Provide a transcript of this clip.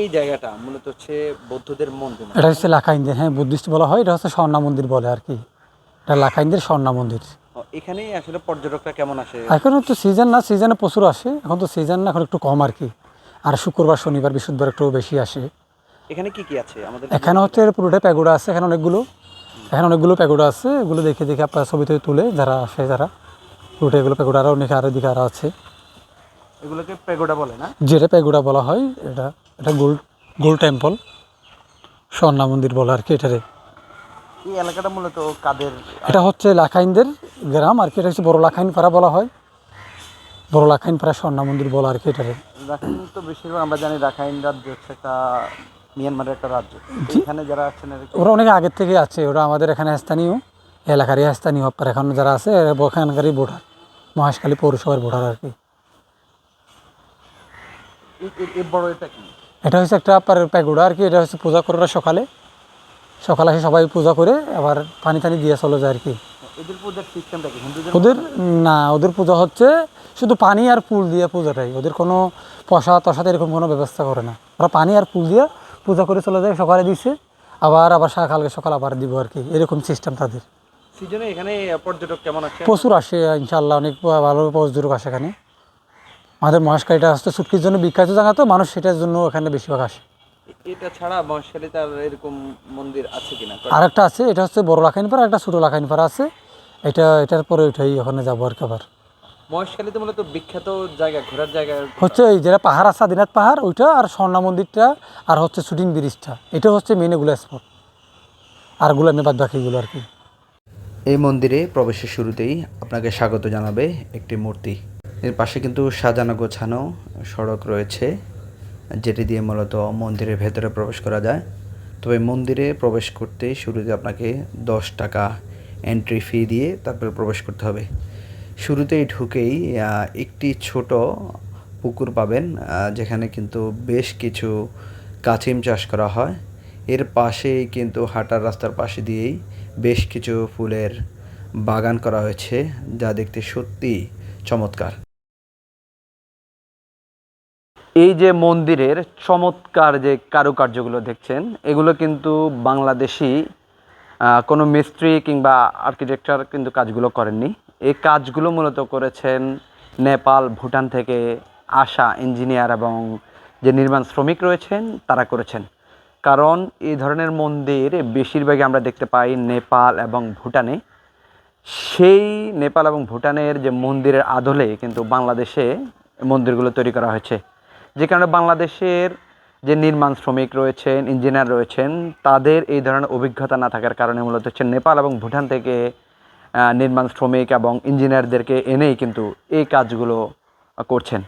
এই জায়গাটা মূলত হচ্ছে বৌদ্ধদের মন্দির এটা হচ্ছে লাখাইন্দের হ্যাঁ বুদ্ধিস্ট বলা হয় এটা হচ্ছে স্বর্ণা মন্দির বলে আর কি। এটা লাখাইন্দের স্বর্ণা মন্দির। এখানেই আসলে পর্যটকরা কেমন আসে? এখন তো সিজন না সিজনে প্রচুর আসে এখন তো সিজন না এখন একটু কম আর কি। আর শুক্রবার শনিবার বৃহস্পতিবার একটু বেশি আসে। এখানে কি কি আছে আমাদের? এখানে হচ্ছে পুরোটাই প্যাগোডা আছে এখানে অনেকগুলো। এখানে অনেকগুলো প্যাগোডা আছে এগুলো দেখে দেখে আপনার ছবিতে তুলে যারা আসে যারা পুরোটা এগুলো প্যাগোডা আরও অনেক আরও দিকে আরও আছে। এগুলোকে পেগোডা বলে না? যেটা প্যাগোডা বলা হয় এটা এটা গোল গোল টেম্পল। স্বর্ণা মন্দির বলে আর কি এটারে। এই এলাকাটা মূলত কাদের? এটা হচ্ছে লাখাইনদের গ্রাম আর কি এটা হচ্ছে বড় লাখাইন পাড়া বলা হয়। বড় লাখাইন পাড়া স্বর্ণা মন্দির বলা আর কি এটারে। রাখাইন তো বেশিরভাগ আমরা জানি রাখাইন রাজ্য হচ্ছে একটা মিয়ানমারের একটা রাজ্য। এখানে যারা আছেন ওরা অনেক আগের থেকে আছে ওরা আমাদের এখানে স্থানীয়। এলাকারই স্থানীয় আপনার এখন যারা আছে এরা ওখানকারই ভোটার মহেশখালী পৌরসভার ভোটার আর কি। বড় এটা কি? এটা হচ্ছে একটা প্যাগুড়া আর কি এটা হচ্ছে পূজা করে সকালে। সকালে এসে সবাই পূজা করে আবার পানি টানি দিয়ে চলে যায় আর কি। এদের পূজার সিস্টেমটা কি? ওদের না ওদের পূজা হচ্ছে শুধু পানি আর ফুল দিয়ে পূজাটাই। ওদের কোনো প্রসাদ টসাদ এরকম কোনো ব্যবস্থা করে না। ওরা পানি আর ফুল দিয়ে পূজা করে চলে যায় সকালে দিচ্ছে আবার আবার সকালকে সকাল আবার দিব আর কি। এরকম সিস্টেম তাদের। সিজনে এখানে পর্যটক কেমন আছে প্রচুর আসে ইনশাল্লাহ অনেক ভালো পর্যটক আসে এখানে। আমাদের মহেশকালীটা হচ্ছে ছুটকির জন্য বিখ্যাত জায়গা তো মানুষ সেটার জন্য এখানে বেশিরভাগ আসে। এটা ছাড়া মহেশখালী তার এরকম মন্দির আছে কিনা? আর একটা আছে এটা হচ্ছে বড় লাখাইন পাড়া একটা ছোটো লাখাইন পাড়া আছে। এটা এটার পরে ওইটাই ওখানে যাব আর কি আবার। মহেশখালীতে মূলত বিখ্যাত জায়গা ঘোরার জায়গা হচ্ছে এই যেটা পাহাড় আছে আদিনাথ পাহাড় ওইটা আর স্বর্ণা মন্দিরটা আর হচ্ছে শুটিং ব্রিজটা। এটা হচ্ছে মেন এগুলো স্পট আরগুলো এমনি বাদ বাকিগুলো আর কি। এই মন্দিরে প্রবেশের শুরুতেই আপনাকে স্বাগত জানাবে একটি মূর্তি। এর পাশে কিন্তু সাজানো গোছানো সড়ক রয়েছে, যেটি দিয়ে মূলত মন্দিরের ভেতরে প্রবেশ করা যায়। তবে মন্দিরে প্রবেশ করতে শুরুতে আপনাকে দশ টাকা এন্ট্রি ফি দিয়ে তারপরে প্রবেশ করতে হবে। শুরুতেই ঢুকেই একটি ছোট পুকুর পাবেন যেখানে কিন্তু বেশ কিছু কাছিম চাষ করা হয়। এর পাশেই কিন্তু হাঁটার রাস্তার পাশে দিয়েই বেশ কিছু ফুলের বাগান করা হয়েছে, যা দেখতে সত্যি চমৎকার। এই যে মন্দিরের চমৎকার যে কারুকার্যগুলো দেখছেন, এগুলো কিন্তু বাংলাদেশি কোনো মিস্ত্রি কিংবা আর্কিটেকচার কিন্তু কাজগুলো করেননি। এই কাজগুলো মূলত করেছেন নেপাল, ভুটান থেকে আসা ইঞ্জিনিয়ার এবং যে নির্মাণ শ্রমিক রয়েছেন, তারা করেছেন। কারণ এই ধরনের মন্দির বেশিরভাগই আমরা দেখতে পাই নেপাল এবং ভুটানে। সেই নেপাল এবং ভুটানের যে মন্দিরের আদলে কিন্তু বাংলাদেশে মন্দিরগুলো তৈরি করা হয়েছে। যে কারণে বাংলাদেশের যে নির্মাণ শ্রমিক রয়েছেন, ইঞ্জিনিয়ার রয়েছেন, তাদের এই ধরনের অভিজ্ঞতা না থাকার কারণে মূলত হচ্ছে নেপাল এবং ভুটান থেকে নির্মাণ শ্রমিক এবং ইঞ্জিনিয়ারদেরকে এনেই কিন্তু এই কাজগুলো করছেন।